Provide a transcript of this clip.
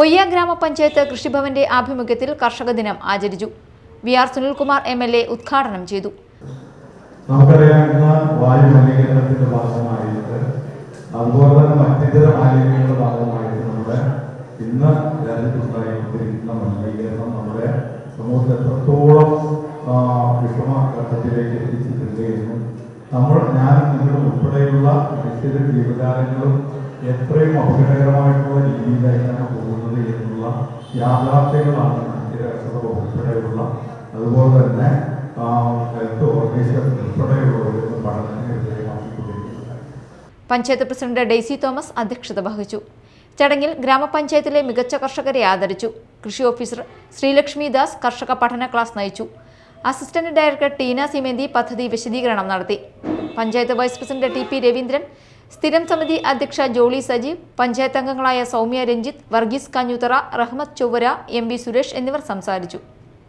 പൊയ്യ ഗ്രാമപഞ്ചായത്ത് കൃഷിഭവന്റെ ആഭിമുഖ്യത്തിൽ കർഷക ദിനം ആചരിച്ചു. V R Sunilkumar M L A ഉദ്ഘാടനം ചെയ്തു. നമുക്കറിയാവുന്ന ഭാഗമായിട്ട് ഭാഗമായിട്ട് സമൂഹത്തെ നമ്മൾ ഞാൻ നിങ്ങളും ഉൾപ്പെടെയുള്ള മനുഷ്യരുടെ ജീവജാലങ്ങളും എത്രയും അപകടകരമായിട്ടുള്ള രീതിയിലായിട്ടാണ് പോകുന്നത്. എന്നുള്ള യാഥാർത്ഥ്യങ്ങളാണ് മനുഷ്യരാഷ്ട്ര ഉൾപ്പെടെയുള്ള. അതുപോലെ തന്നെ health panchayat president Daisy Thomas അധ്യക്ഷത വഹിച്ചു. ചടങ്ങിൽ ഗ്രാമപഞ്ചായത്തിലെ മികച്ച കർഷകരെ ആദരിച്ചു. കൃഷി ഓഫീസർ ശ്രീലക്ഷ്മി ദാസ് കർഷക പഠന ക്ലാസ് നയിച്ചു. അസിസ്റ്റന്റ് ഡയറക്ടർ ടീന സിമേന്തി പദ്ധതി വിശദീകരണം നടത്തി. Panchayat vice president T P Raveendran സ്ഥിരം സമിതി അധ്യക്ഷ ജോളി സജീവ് പഞ്ചായത്ത് അംഗങ്ങളായ സൗമ്യ രഞ്ജിത്ത് വർഗീസ് കഞ്ഞുത്തറ റഹ്മത്ത് ചൊവ്വര എം സുരേഷ് എന്നിവർ സംസാരിച്ചു.